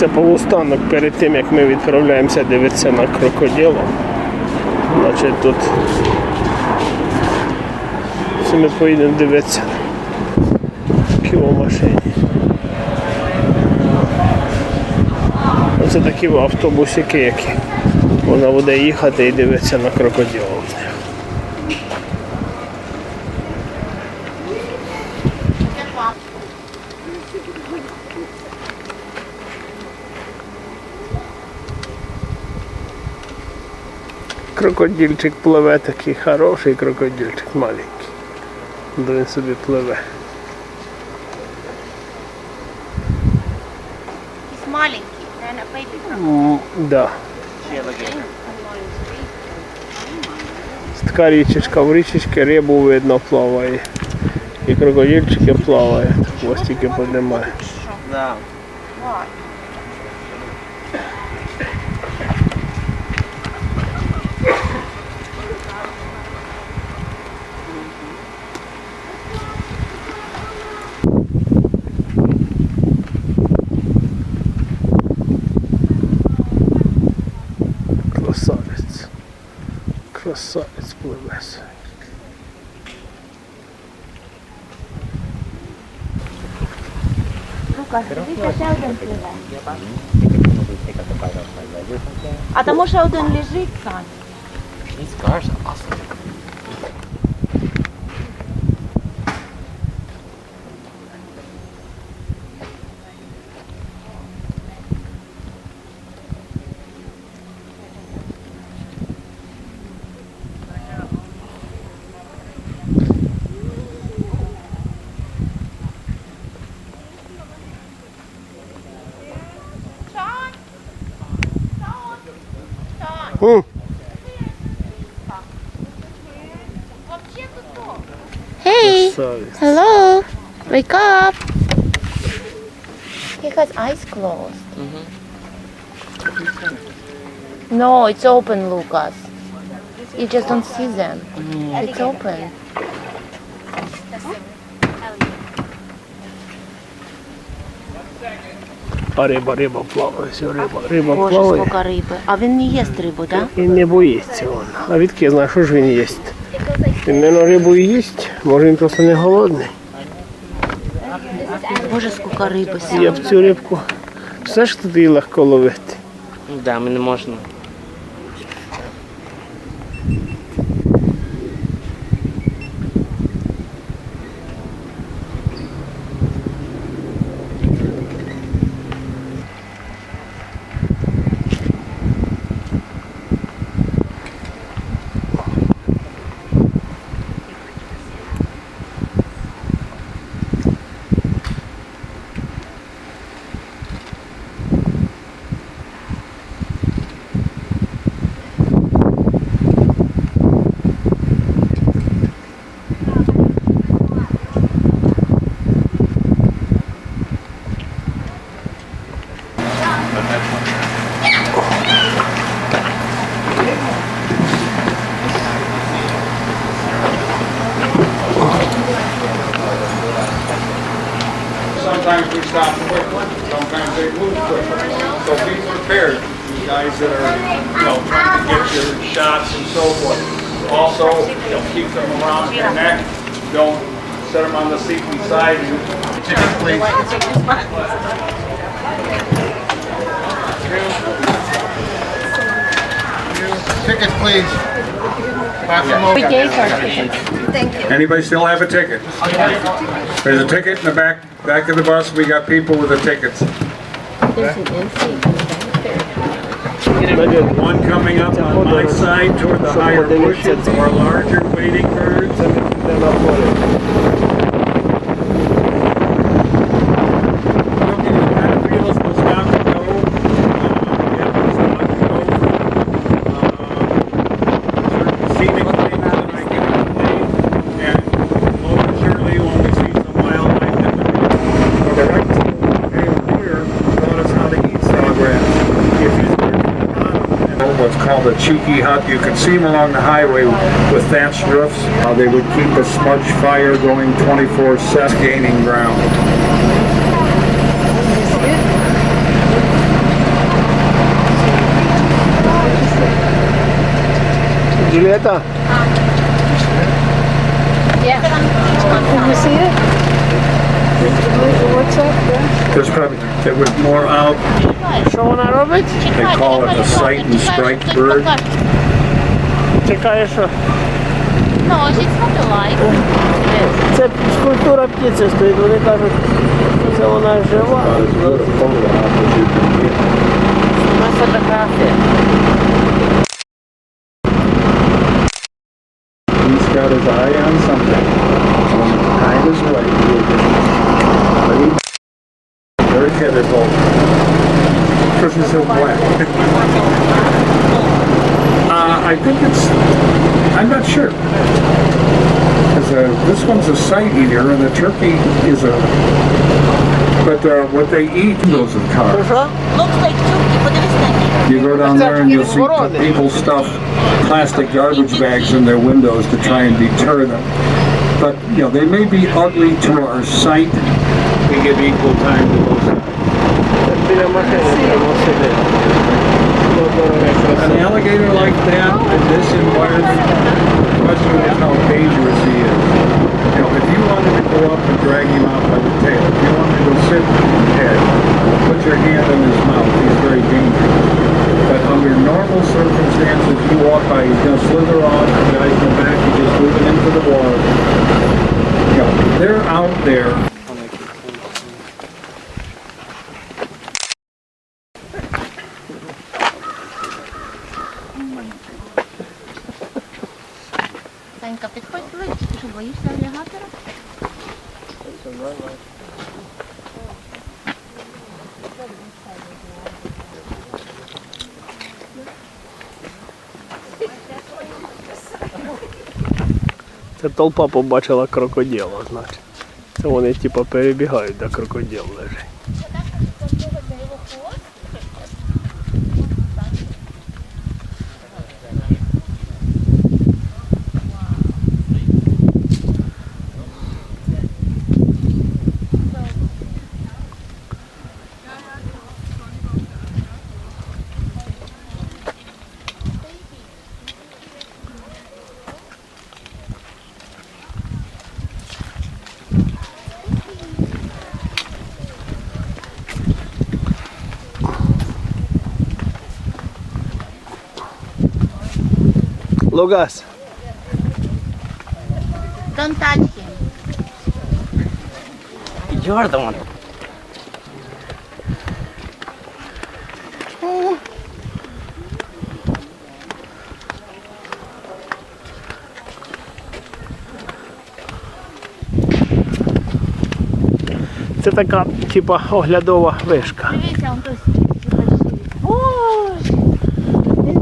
Це полустанок перед тим, як ми відправляємося дивитися на крокодила. Значить тут це ми поїдемо дивитися в кіломашині. Оце такі автобусики, які можна буде їхати і дивитися на крокодила. Крокодильчик пливе такий хороший крокодильчик маленький. Де він собі пливе. Маленький, baby Да. Така річечка, в річечці рибу видно плаває. І крокодильчики плавають, хвостики піднімають. Да. Красавець. Красавець пливе. Лукас, дивіться, ще один пливе. А тому ще один лежить, Сань. These cars are Hey. Hello. Wake up. He has eyes closed. Mm-hmm. No, it's open, Lucas. You just don't see them. It's open. А риба, риба плаває, все, риба, риба Боже, плаває. сколько риби. А він не їсть рибу, да? І не боїться він. А відки я знаю, що ж він їсть? Він, мабуть, рибу і їсть, може він просто не голодний. Боже, скука риби Я б цю рибку все ж туди легко ловити. Да, ми не можна. Guys that are, you know, trying to get your shots and so forth. Also, you know, keep them around your neck, don't set them on the seat beside you. Ticket, please. Ticket, please. Pass them over. Anybody still have a ticket? There's a ticket in the back, back of the bus. We got people with the tickets. One coming up on my side toward the higher bushes or larger waiting birds. Shiki hut. You can see them along the highway with thatched roofs. Uh, they would keep a smudge fire going 24-7, gaining ground. Julieta? Yeah. There's probably, there was more out, що вона робить? They call it a sight and strike bird. Чекає, що No, she's not alive. це скульптура птиці стоїть. Вони кажуть, що це вона жива. На фотографії. he's got his eye on something. Behind his white. Yeah, they're black. uh, I think it's, I'm not sure. Uh, this one's a sight eater, and the turkey is a. But uh, what they eat goes in cars. Looks like turkey, but it is You go down there and you'll see people stuff plastic garbage bags in their windows to try and deter them. But you know they may be ugly to our sight. We give equal time to those Dinamo I mean, alligator like that edition was the question is how dangerous he is. You know, if you wanted to go up and drag him out by the tail, if you wanted to sit on his head, put your hand in his mouth, he's very dangerous. But under normal circumstances, you walk by, he's going to slither off, the guy's going back, he's just moving into the water. You know, they're out there Санька, підходь ближче, ти що боїшся алігатора? Це толпа побачила крокодила, значить. Це вони типу перебігають, де крокодил лежить. Лугас, Don't touch him. You're the one. це така, типа, оглядова вишка. Дивіться, он тут Ой!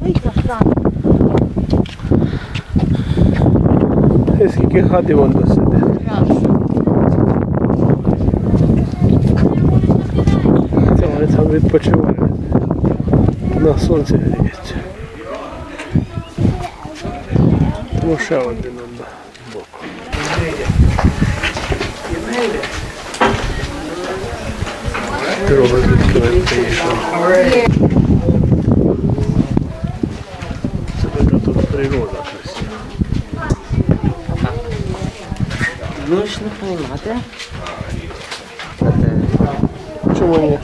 Дивіться, Сань. І скільки гадів вон. Раз. Це вони там відпочивають. На сонці гріється. Ну ще один он боку. Робить відкритий. Це така тут природа красива. Ну ж не поймати. Та ти Чому ні?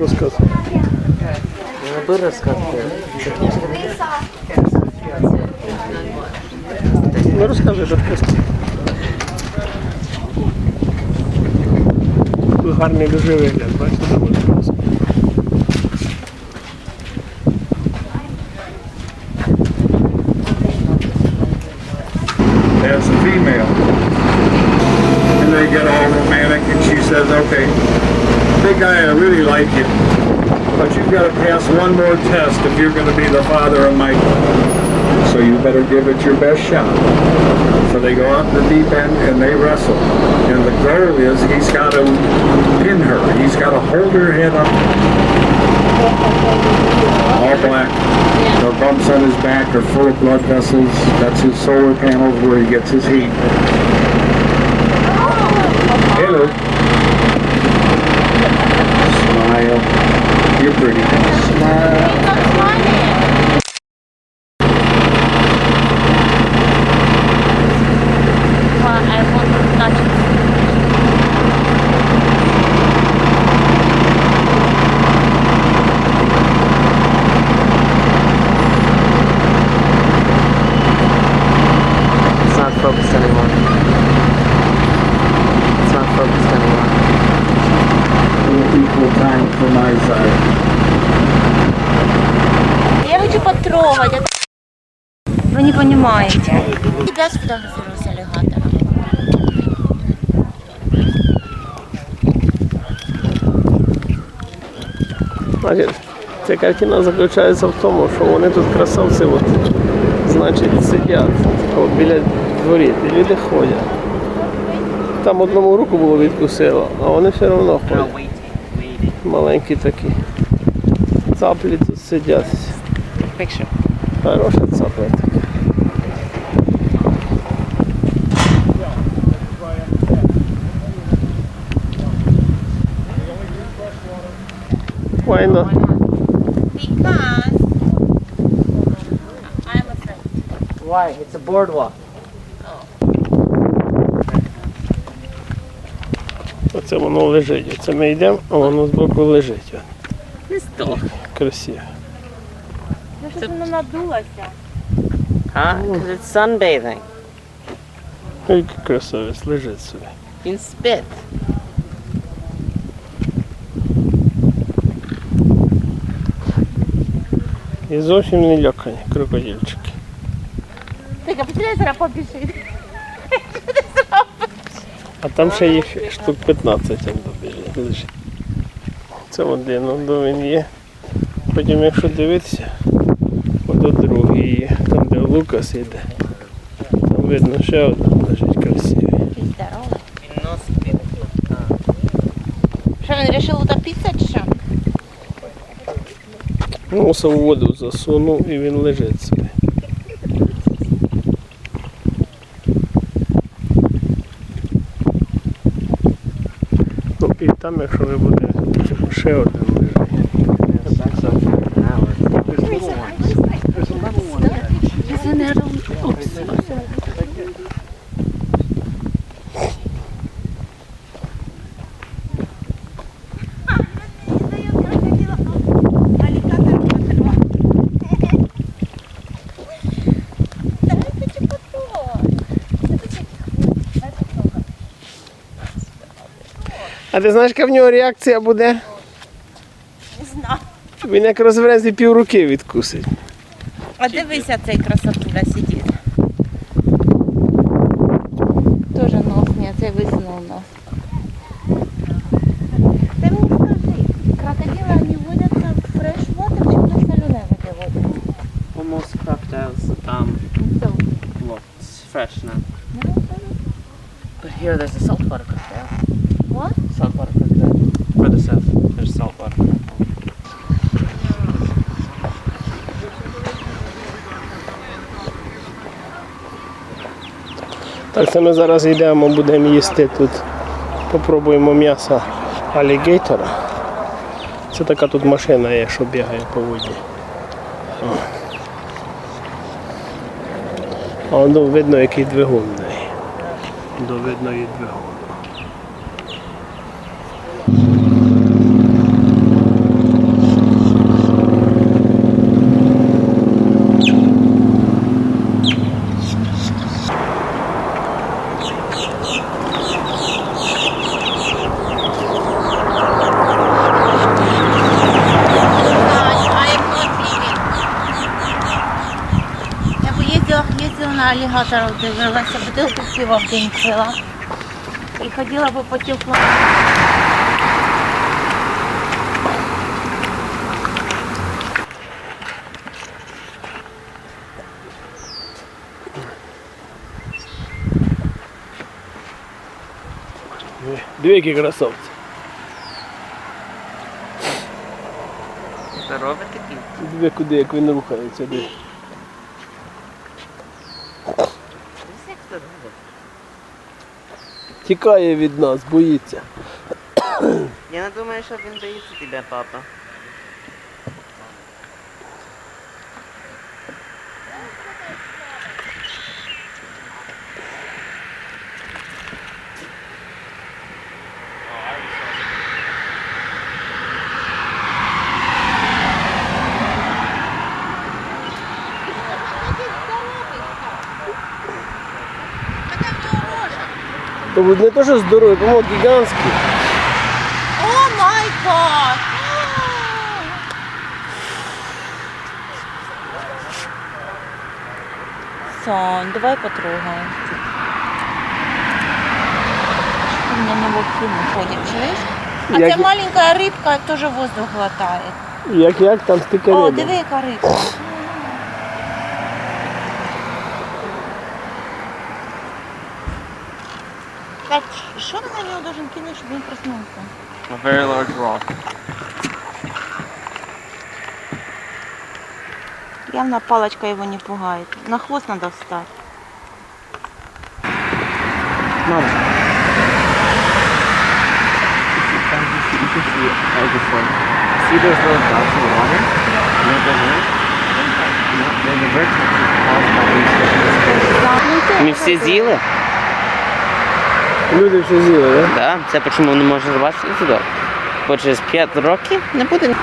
Розказуй. не би розказати. Ну розкажи, розкажи. Гарний дуже вигляд, бачите, там says, okay, big guy, I uh, really like you, but you've got to pass one more test if you're going to be the father of my So you better give it your best shot. So they go out in the deep end and they wrestle. And the goal is he's got to pin her. He's got to hold her head up. All black. The bumps on his back are full of blood vessels. That's his solar panels where he gets his heat. Hello. Хочу потрогать. Вы не понимаете. Тебя сфотографирую с аллигатором. Значить, ця картина заключається в тому, що вони тут красавці, от, значить, сидять от, біля дворів, і люди ходять. Там одному руку було відкусило, а вони все одно ходять. Маленькі такі. Цаплі тут сидять. Picture. Хороша цапля. Why not? Because I'm afraid. Why? It's a boardwalk. Оце воно лежить. Оце ми йдемо, а воно збоку лежить. Не сто. Красиво. Ну що воно надулося? Huh? Because it's sunbathing. Ой, Який красавець лежить собі. Він спить. І зовсім не лякані крокодильчики. Так, а потеряй зараз побіжить. А там ще їх штук 15 там добіжить. Це один, он він є. Потім, якщо дивитися, є. Там, де Лукас іде. Там видно ще один лежить. Він. Що він вирішив утопитися чи що? Носа в воду засунув і він лежить собі. Ну і там, якщо ви будете, ще один лежить. А ти знаєш, яка в нього реакція буде? Не знаю. Він як розвернеться пів руки відкусить. А дивися, цей красотуля сидить. Тоже нос, ні, цей висунув нос. Ти мені скажи, крокодили вони водяться в чи в солене водяться? Almost crocodiles um So, look, it's fresh now. no, But here there's a saltwater crocodile. What? Saltwater crocodile. Further south, there's saltwater. Так це ми зараз йдемо, будемо їсти тут. Попробуємо м'ясо алігейтора. Це така тут машина є, що бігає по воді. А воно видно, який двигун неї. Видно і двигун. I am not leaving. Я ездила, на аллигаторов, дивилася, бутилку пива в день пила. І ходила би по теплому. Диви, які красавці. Здоровий такий. Диви, куди, як він рухається. Диви. Дивись, як здоровий. Тікає від нас, боїться. Я не думаю, що він боїться тебе, папа. То вони теж здорові, по-моєму, гігантські. О май гад! Сонь, давай потрогаем. У меня на волки ходит, чуєш? А Як- ця маленька рибка теж воздух глотає. Як як там стільки О, диви, яка рибка. Так, що ти на нього должен кинути, щоб він проснувся? A very large rock. Явно палочка его не пугает. На хвост надо встать. Мама. You can see it right. See those little dots in the water? You know what those are? No, they're the vertex caused by these fishes. Ми всі з'їли? Люди все з'їли, так? Так, це чому не можна бачити туди. Бо через 5 років не буде.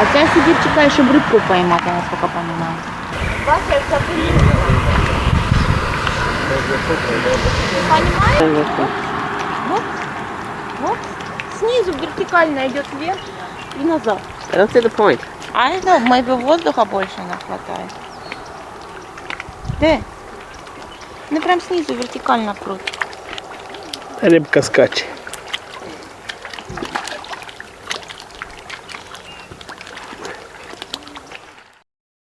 А ця сидить, чекає, щоб рибку поймати, наскільки. Бачиш, це Вот, вот. Снизу вертикально идет вверх и назад. I don't see the point. А не знаю, maybe воздуха больше не хватает. Де? Не прям снизу вертикально крут. Рибка скаче.